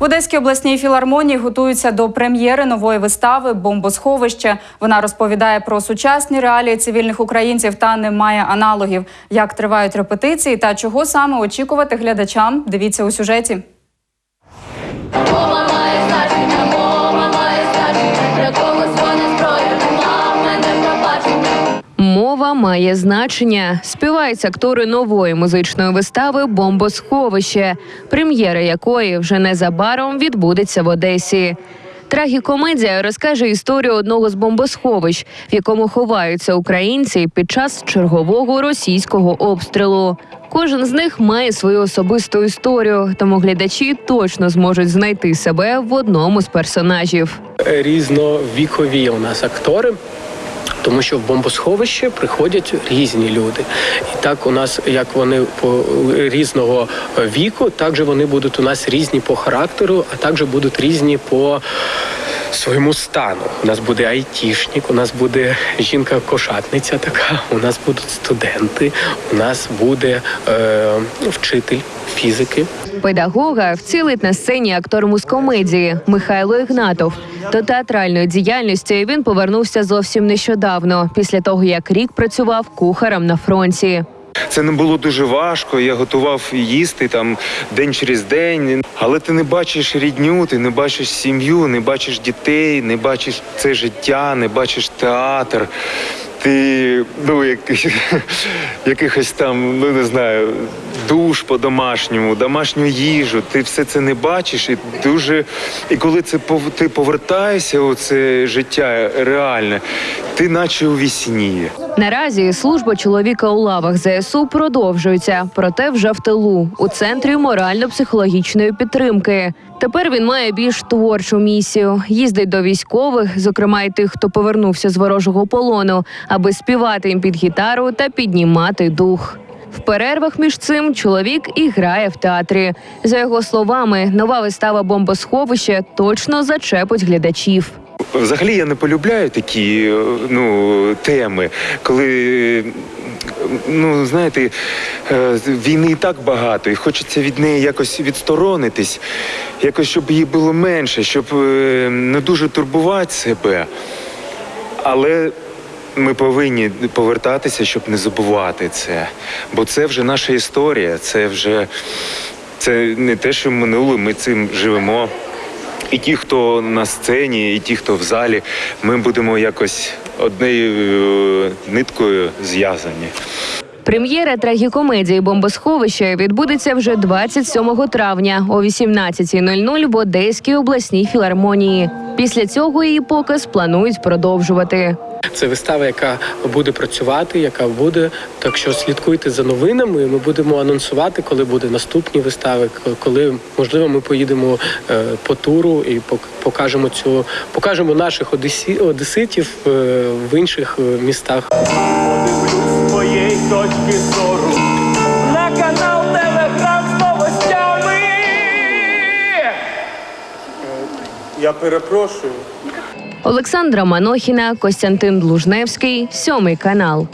В Одеській обласній філармонії готуються до прем'єри нової вистави Бомбосховище. Вона розповідає про сучасні реалії цивільних українців та не має аналогів, як тривають репетиції та чого саме очікувати глядачам. Дивіться у сюжеті. Мова має значення. Співають актори нової музичної вистави Бомбосховище, прем'єра якої вже незабаром відбудеться в Одесі. Трагікомедія розкаже історію одного з бомбосховищ, в якому ховаються українці під час чергового російського обстрілу. Кожен з них має свою особисту історію, тому глядачі точно зможуть знайти себе в одному з персонажів. різновікові у нас актори. Тому що в бомбосховище приходять різні люди, і так у нас, як вони по різного віку, так же вони будуть у нас різні по характеру, а також будуть різні по своєму стану. У нас буде айтішник, у нас буде жінка-кошатниця така, у нас будуть студенти, у нас буде е, вчитель фізики. Педагога вцілить на сцені актор мускомедії Михайло Ігнатов. До театральної діяльності він повернувся зовсім нещодавно, після того як рік працював кухарем на фронті. Це не було дуже важко. Я готував їсти там день через день. Але ти не бачиш рідню, ти не бачиш сім'ю, не бачиш дітей, не бачиш це життя, не бачиш театр. Ти ну як, якихось там, ну не знаю, душ по-домашньому, домашню їжу. Ти все це не бачиш, і дуже. І коли це ти повертаєшся у це життя реальне, ти наче у вісні. Наразі служба чоловіка у лавах ЗСУ продовжується, проте вже в тилу у центрі морально-психологічної підтримки. Тепер він має більш творчу місію. Їздить до військових, зокрема й тих, хто повернувся з ворожого полону, аби співати їм під гітару та піднімати дух. В перервах між цим чоловік і грає в театрі. За його словами, нова вистава Бомбосховище точно зачепить глядачів. Взагалі я не полюбляю такі е, ну, теми, коли. Ну, знаєте, е, війни і так багато, і хочеться від неї якось відсторонитись, якось щоб її було менше, щоб е, не дуже турбувати себе. Але ми повинні повертатися, щоб не забувати це. Бо це вже наша історія, це вже це не те, що минуле, ми цим живемо. І ті, хто на сцені, і ті, хто в залі, ми будемо якось однією е, ниткою зв'язані. Прем'єра трагікомедії Бомбосховище відбудеться вже 27 травня о 18.00 в Одеській обласній філармонії. Після цього її показ планують продовжувати. Це вистава, яка буде працювати, яка буде. Так що слідкуйте за новинами. Ми будемо анонсувати, коли буде наступні вистави, коли можливо ми поїдемо е, по туру і пок- покажемо цю, покажемо наших одесі, одеситів е, в інших е, містах. Точки зору на канал Телеграм з новостями. Я перепрошую. Олександра Манохіна, Костянтин Длужневський, сьомий канал.